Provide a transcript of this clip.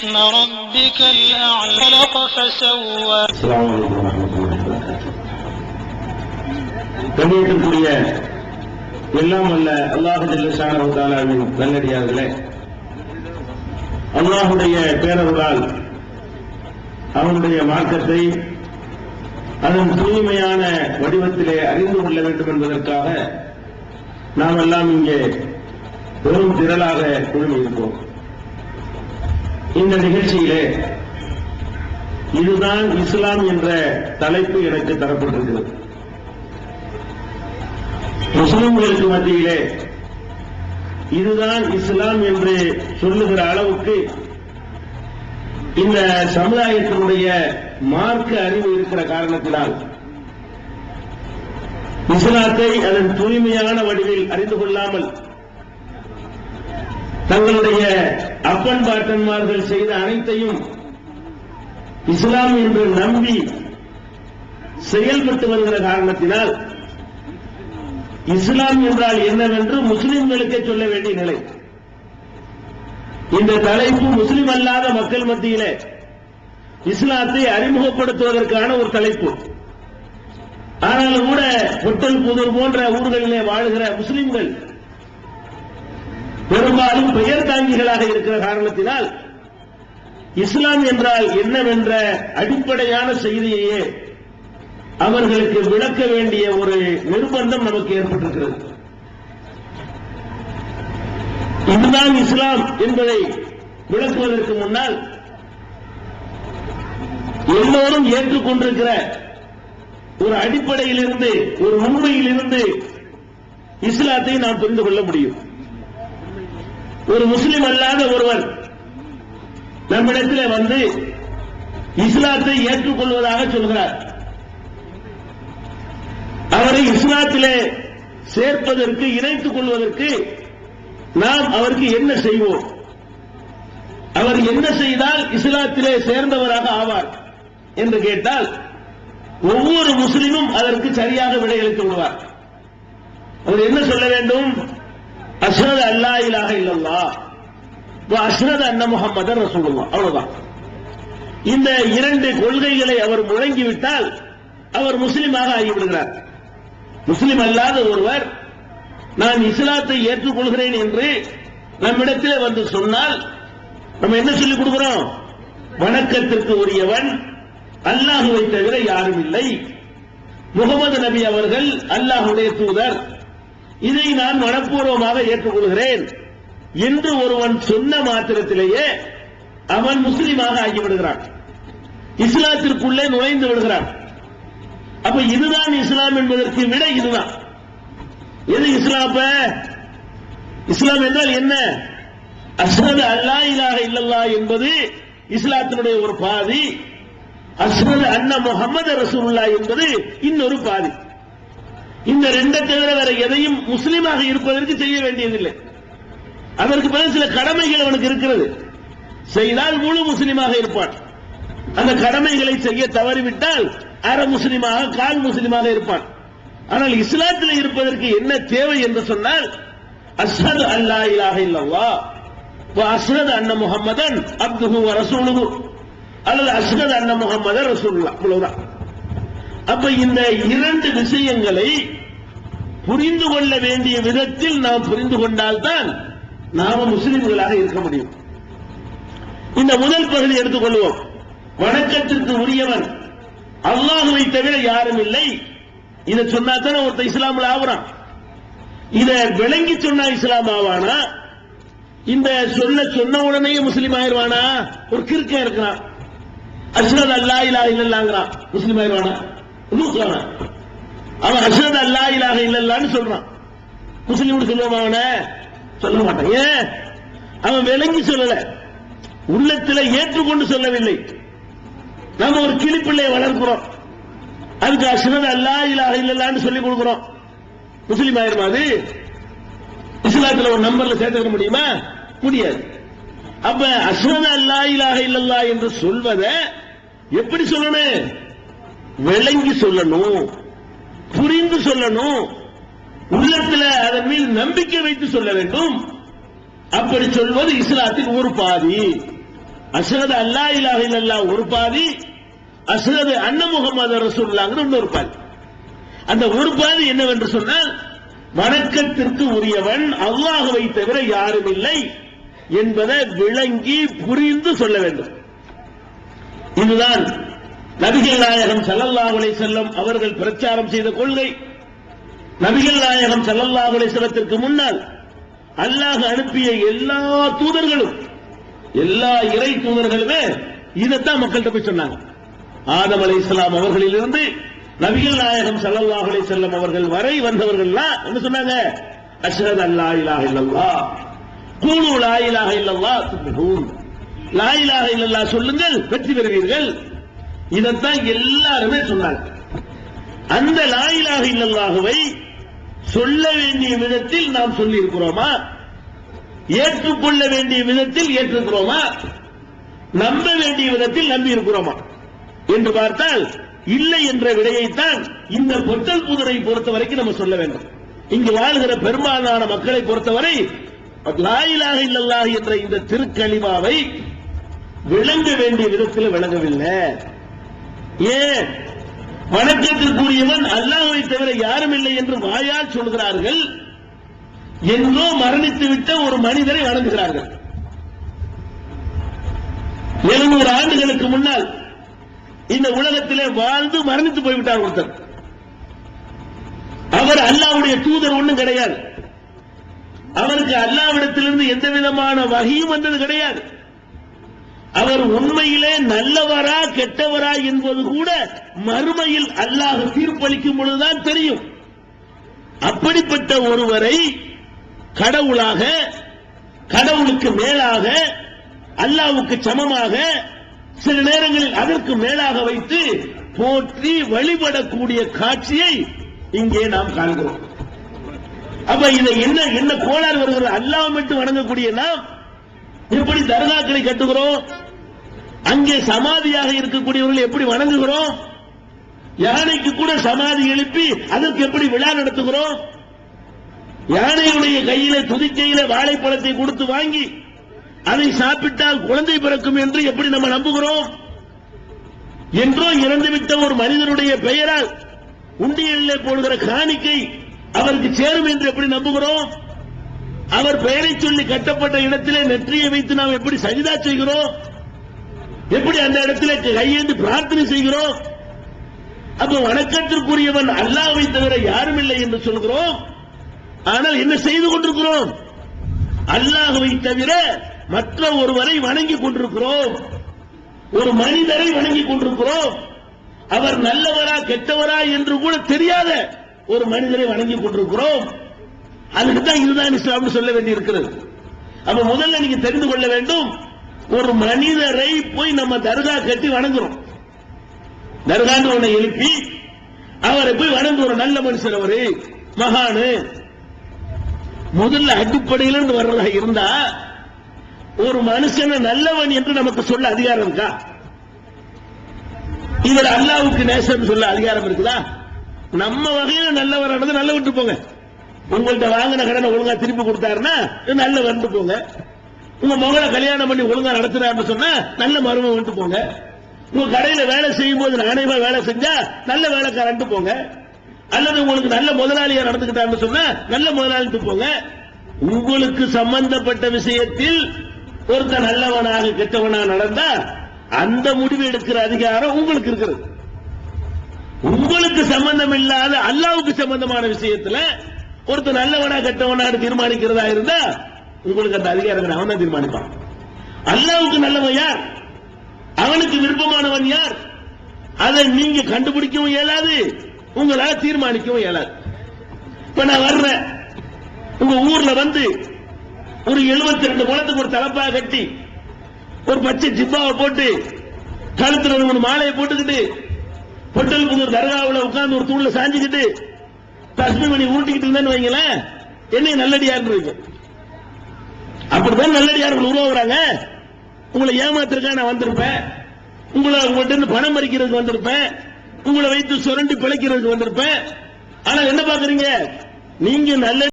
اسم ربك الأعلى خلق فسوى அஸ்ஸலாமு அலைக்கும் வரஹ்மத்துல்லாஹி வபரகாத்துஹு. கண்ணியத்திற்குரிய எல்லாம் அல்ல அல்லாஹு ஜல்லஷானஹு தஆலாவின் நல்லடியார்களே அல்லாஹுடைய பேரருளால் அவனுடைய மார்க்கத்தை அதன் தூய்மையான வடிவத்திலே அறிந்து கொள்ள வேண்டும் என்பதற்காக நாம் எல்லாம் இங்கே பெரும் திரளாக குழுமியிருப்போம் இந்த நிகழ்ச்சியிலே இதுதான் இஸ்லாம் என்ற தலைப்பு எனக்கு தரப்பட்டிருக்கிறது. முஸ்லிம்களுக்கு மத்தியிலே இதுதான் இஸ்லாம் என்று சொல்லுகிற அளவுக்கு இந்த சமுதாயத்தினுடைய மார்க்க அறிவு இருக்கிற காரணத்தினால் இஸ்லாத்தை அதன் தூய்மையான வடிவில் அறிந்து கொள்ளாமல் தங்களுடைய அப்பன் பாட்டன்மார்கள் செய்த அனைத்தையும் இஸ்லாம் என்று நம்பி செயல்பட்டு வருகிற காரணத்தினால் இஸ்லாம் என்றால் என்னவென்று முஸ்லிம்களுக்கே சொல்ல வேண்டிய நிலை. இந்த தலைப்பு முஸ்லிம் அல்லாத மக்கள் மத்தியிலே இஸ்லாத்தை அறிமுகப்படுத்துவதற்கான ஒரு தலைப்பு. ஆனாலும் கூட புத்தல் புதூர் போன்ற ஊர்களிலே வாழ்கிற முஸ்லிம்கள் பெரும்பாலும் பெயர் தாங்கிகளாக இருக்கிற காரணத்தினால் இஸ்லாம் என்றால் என்னவென்ற அடிப்படையான செய்தியையே அவர்களுக்கு விளக்க வேண்டிய ஒரு நிர்பந்தம் நமக்கு ஏற்பட்டிருக்கிறது. இதுதான் இஸ்லாம் என்பதை விளக்குவதற்கு முன்னால் எல்லோரும் ஏற்றுக்கொண்டிருக்கிற ஒரு அடிப்படையிலிருந்து ஒரு உண்மையிலிருந்து இஸ்லாத்தை நாம் புரிந்து கொள்ள முடியும். ஒரு முஸ்லிம் அல்லாத ஒருவர் நம்மிடத்தில் வந்து இஸ்லாத்தை ஏற்றுக்கொள்வதாக சொல்கிறார். அவரை இஸ்லாத்திலே சேர்ப்பதற்கு இணைத்துக் கொள்வதற்கு நாம் அவருக்கு என்ன செய்வோம்? அவர் என்ன செய்தால் இஸ்லாத்திலே சேர்ந்தவராக ஆவார் என்று கேட்டால் ஒவ்வொரு முஸ்லிமும் அதற்கு சரியாக விடையளித்து விடுவார். அவர் என்ன சொல்ல வேண்டும்? அஸ்ரது அல்லா இலாக இல்லல்லா அஷ்ரத் அன்ன முகமது ரசூலுல்லா அவ்வளவுதான். இந்த இரண்டு கொள்கைகளை அவர் முழங்கிவிட்டால் அவர் முஸ்லீமாக ஆகிவிடுகிறார். முஸ்லிம் அல்லாத ஒருவர் நான் இஸ்லாத்தை ஏற்றுக்கொள்கிறேன் என்று நம்மிடத்தில் வந்து சொன்னால் நம்ம என்ன சொல்லிக் கொடுக்கிறோம்? வணக்கத்திற்கு உரியவன் அல்லாஹுவை தவிர யாரும் இல்லை. முகமது நபி அவர்கள் அல்லாஹுடைய தூதர் இதை நான் மனப்பூர்வமாக ஏற்றுக்கொள்கிறேன். என்று ஒருவன் சொன்ன மாத்திரத்திலேயே அவன் முஸ்லீமாக ஆகிவிடுகிறான். இஸ்லாத்திற்குள்ளே நுழைந்து விடுகிறான். அப்ப இதுதான் இஸ்லாம் என்பதற்கு விட இதுதான். எது இஸ்லாம்? அப்ப இஸ்லாம் என்றால் என்ன? அஸ்ரது அல்லா இலாக இல்லல்லா என்பது இஸ்லாத்தினுடைய ஒரு பாதி. அஸ்ரது அன்ன முகமது ரசூல்லா என்பது இன்னொரு பாதி. இந்த ரெண்டை தவிர வேற எதையும் முஸ்லீமாக இருப்பதற்கு செய்ய வேண்டியதில்லை. அதற்கு பிறகு சில கடமைகள் அவனுக்கு இருக்கிறது. செய்தால் முழு முஸ்லீமாக இருப்பான். அந்த கடமைகளை செய்ய தவறிவிட்டால் அரை முஸ்லீமாக கால் முஸ்லீமாக இருப்பான். ஆனால் இஸ்லாத்தில் இருப்பதற்கு என்ன தேவை என்று சொன்னால் அஸ்ஹது அல்லா இலாஹ இல்லல்லாஹ். வ அஸ்ஹது அன்ன முகம்மதன் அப்துஹு வ அல்லது அஸ்ஹது அன்ன முஹம்மதன் ரசூலுல்லாஹ். அவ்வளவுதான். அப்ப இந்த இரண்டு விஷயங்களை புரிந்து கொள்ள வேண்டிய விதத்தில் நாம் புரிந்து கொண்டால்தான் நாம முஸ்லிம்களாக இருக்க முடியும். இந்த முதல் பகுதி எடுத்துக்கொள்வோம். வணக்கத்திற்கு உரியவன். அல்லாஹுவை தவிர யாரும் இல்லை. இதை சொன்னா தானே ஒருத்த இஸ்லாமில் ஆகுறான். இத விளங்கி சொன்னா இஸ்லாம் ஆவானா? இந்த சொல்ல சொன்ன உடனே முஸ்லீம் ஆயிருவானா ஒரு கிறுக்க இருக்கிறான். அஸ்ரத் அல்லா இல்லா இல்லல்லாங்கிறான். முஸ்லீம் ஆயிருவானா மூக்கான அவன் அஸ்ரத் அல்லா இலாக இல்லல்லான்னு சொல்றான். முஸ்லீம் சொல்லுவான் அவனை? சொல்ல மாட்டான். ஏன்? அவன் விளங்கி சொல்லல. உள்ளத்தில் ஏற்றுக்கொண்டு சொல்லவில்லை. நம்ம ஒரு கிளிப்பிள்ளையை வளர்க்கிறோம். அதுக்கு அஸ்ரத் அல்லா இலாக இல்லல்லான்னு சொல்லி கொடுக்கிறோம். முஸ்லீம் ஆயிருமா அது? இஸ்லாத்துல ஒரு நம்பர்ல சேர்த்துக்க முடியுமா? முடியாது. அப்ப அஸ்ரத் அல்லா இலாக இல்லல்லா என்று சொல்வத எப்படி சொல்லணும்? விளங்கி சொல்லணும். புரிந்து சொல்லணும். உள்ளத்துல அதன் மீது நம்பிக்கை வைத்து சொல்ல வேண்டும். அப்படி சொல்வது இஸ்லாத்தின் ஒரு பாதி. அசரது அல்லா இலாஹ இல்லல்லாஹ் ஒரு பாதி. அசரது அன்ன முகமது ரசூல்லாங்கிற இன்னொரு பாதி. அந்த ஒரு பாதி என்னவென்று சொன்னால் வணக்கத்திற்கு உரியவன் அல்லாஹுவை தவிர யாரும் இல்லை என்பதை விளங்கி புரிந்து சொல்ல வேண்டும். இதுதான் நபிகள் நாயகம் ஸல்லல்லாஹு செல்லும் அவர்கள் பிரச்சாரம் செய்த கொள்கை நபிகள் நாயகம் ஸல்லல்லாஹு செல்லத்திற்கு முன்னால் அல்லாஹ் அனுப்பிய எல்லா தூதர்களும் எல்லா இறை தூதர்களுமே இதைத்தான் மக்கள்கிட்ட போய் சொன்னாங்க. ஆதம் அலைஹிஸ்ஸலாம் அவர்களிலிருந்து நபிகள் நாயகம் ஸல்லல்லாஹு அலைஹி செல்லம் அவர்கள் வரை வந்தவர்கள்லாம் என்ன சொன்னாங்க? அஷ்ஹது அல்லா இலாஹ இல்லல்லா கூலு லா இலாஹ இல்லல்லாஹ் துஃப்லிஹூன் லா இலாஹ சொல்லுங்கள் வெற்றி பெறுவீர்கள். இதைத்தான் எல்லாருமே சொன்னாங்க. அந்த லாயிலாக இல்லல்லாகவை சொல்ல வேண்டிய விதத்தில் நாம் சொல்லி இருக்கிறோமா ஏற்றுக்கொள்ள வேண்டிய விதத்தில் ஏற்றுக்கிறோமா நம்ப வேண்டிய விதத்தில் நம்பி இருக்கிறோமா என்று பார்த்தால் இல்லை என்ற விடையைத்தான் இந்த பொட்டல் புதரை பொறுத்த வரைக்கும் நம்ம சொல்ல வேண்டும். இங்கு வாழ்கிற பெரும்பாலான மக்களை பொறுத்தவரை லாயிலாக இல்லல்லாக என்ற இந்த திருக்கலிமாவை விளங்க வேண்டிய விதத்தில் விளங்கவில்லை. ஏன்? வணக்கத்திற்குரியவன் அல்லாஹை தவிர யாரும் இல்லை என்று வாயால் சொல்கிறார்கள். என்றோ மரணித்து விட்ட ஒரு மனிதரை வணங்குகிறார்கள். எழுநூறு ஆண்டுகளுக்கு முன்னால் இந்த உலகத்திலே வாழ்ந்து மரணித்து போய்விட்டார் ஒருத்தர். அவர் அல்லாவுடைய தூதர் ஒண்ணும் கிடையாது. அவருக்கு அல்லாவிடத்திலிருந்து எந்த விதமான வகையும் வந்தது கிடையாது. அவர் உண்மையிலே நல்லவரா கெட்டவரா என்பது கூட மறுமையில் அல்லாஹ் தீர்ப்பளிக்கும் பொழுதுதான் தெரியும். அப்படிப்பட்ட ஒருவரை கடவுளாக கடவுளுக்கு மேலாக அல்லாவுக்கு சமமாக சில நேரங்களில் அதற்கு மேலாக வைத்து போற்றி வழிபடக்கூடிய காட்சியை இங்கே நாம் காண்கிறோம். அப்ப இதை என்ன என்ன கோளாறு வருகிறது? அல்லாஹ் மட்டும் வணங்கக்கூடிய நாம் எப்படி தர்காக்களை கட்டுகிறோம். அங்கே சமாதியாக இருக்கக்கூடியவர்கள் எப்படி வணங்குகிறோம்? யானைக்கு கூட சமாதி எழுப்பி அதற்கு எப்படி விழா நடத்துகிறோம்? யானையுடைய கையில துதிக்கையில வாழைப்பழத்தை கொடுத்து வாங்கி அதை சாப்பிட்டால் குழந்தை பிறக்கும் என்று எப்படி நம்ம நம்புகிறோம்? என்றோ இறந்துவிட்ட ஒரு மனிதனுடைய பெயரால் உண்டியலில் போடுகிற காணிக்கை அவருக்கு சேரும் என்று எப்படி நம்புகிறோம்? அவர் பெயரை சொல்லி கட்டப்பட்ட இடத்திலே நெற்றியை வைத்து நாம் எப்படி சரிதா செய்கிறோம்? எப்படி அந்த இடத்திலே கையேந்து பிரார்த்தனை செய்கிறோம்? அப்ப வணக்கத்திற்குரியவன் அல்லாவை தவிர யாரும் இல்லை என்று சொல்கிறோம். ஆனால் என்ன செய்து கொண்டிருக்கிறோம்? அல்லாஹுவை தவிர மற்ற ஒருவரை வணங்கிக் கொண்டிருக்கிறோம். ஒரு மனிதரை வணங்கிக் கொண்டிருக்கிறோம். அவர் நல்லவரா கெட்டவரா என்று கூட தெரியாத ஒரு மனிதரை வணங்கிக் கொண்டிருக்கிறோம். அதுக்கு தான் இதுதான் இஸ்லாம்னு சொல்ல வேண்டி இருக்கிறது அப்ப முதல்ல நீங்க தெரிந்து கொள்ள வேண்டும் ஒரு மனிதரை போய் நம்ம தர்கா கட்டி வணங்குறோம். தர்கான்னு ஒண்ணை எழுப்பி அவரை போய் வணங்குறோம் நல்ல மனுஷன் அவரு மகானு. முதல்ல அடிப்படையில இருந்து வர்றதா இருந்தா ஒரு மனுஷனை நல்லவன் என்று நமக்கு சொல்ல அதிகாரம் இருக்கா? இதுல அல்லாவுக்கு நேசம் சொல்ல அதிகாரம் இருக்குதா? நம்ம வகையில நல்லவரானது நல்ல விட்டு போங்க. உங்கள்கிட்ட வாங்கின கடனை ஒழுங்கா திருப்பி கொடுத்தாருன்னா நல்ல வந்து போங்க. உங்க மகளை கல்யாணம் பண்ணி ஒழுங்கா நடத்துறாருன்னு சொன்னா நல்ல மருமம் வந்துட்டு போங்க. உங்க கடையில வேலை செய்யும் போது நாணயமா வேலை செஞ்சா நல்ல வேலைக்காரன்ட்டு போங்க. அல்லது உங்களுக்கு நல்ல முதலாளியா நடந்துக்கிட்டாருன்னு சொன்னா நல்ல முதலாளிட்டு போங்க. உங்களுக்கு சம்பந்தப்பட்ட விஷயத்தில் ஒருத்தன் நல்லவனாக கெட்டவனாக நடந்தா அந்த முடிவு எடுக்கிற அதிகாரம் உங்களுக்கு இருக்கிறது. உங்களுக்கு சம்பந்தம் இல்லாத அல்லாவுக்கு சம்பந்தமான விஷயத்துல ஒருத்தர் நல்லவனா கெட்டவனா தீர்மானிக்கிறதா இருந்தா உங்களுக்கு அந்த அதிகாரம் அவன் தான் தீர்மானிப்பான். அல்லாவுக்கு நல்லவன் யார்? அவனுக்கு விருப்பமானவன் யார்? அதை நீங்க கண்டுபிடிக்கவும் இயலாது உங்களால தீர்மானிக்கவும் இயலாது. இப்ப நான் வர்றேன். உங்க ஊர்ல வந்து ஒரு 72 ரெண்டு குளத்துக்கு ஒரு தலப்பா கட்டி ஒரு பச்சை ஜிப்பாவை போட்டு கழுத்துல ஒரு மூணு மாலையை போட்டுக்கிட்டு பொட்டல் புதூர் தர்காவில் உட்கார்ந்து ஒரு தூண்ல சாஞ்சுக்கிட்டு தஸ்மி மணி ஊட்டிக்கிட்டு இருந்தேன்னு வைங்களேன் என்ன நல்லடியார் வைங்க அப்படிதான் நல்லடியார்கள் உருவாகுறாங்க. உங்களை ஏமாத்திருக்கா நான் வந்திருப்பேன். உங்களை உங்கள்ட்ட இருந்து பணம் பறிக்கிறதுக்கு வந்திருப்பேன். உங்களை வைத்து சுரண்டி பிழைக்கிறதுக்கு வந்திருப்பேன். ஆனா என்ன பாக்குறீங்க நீங்க நல்ல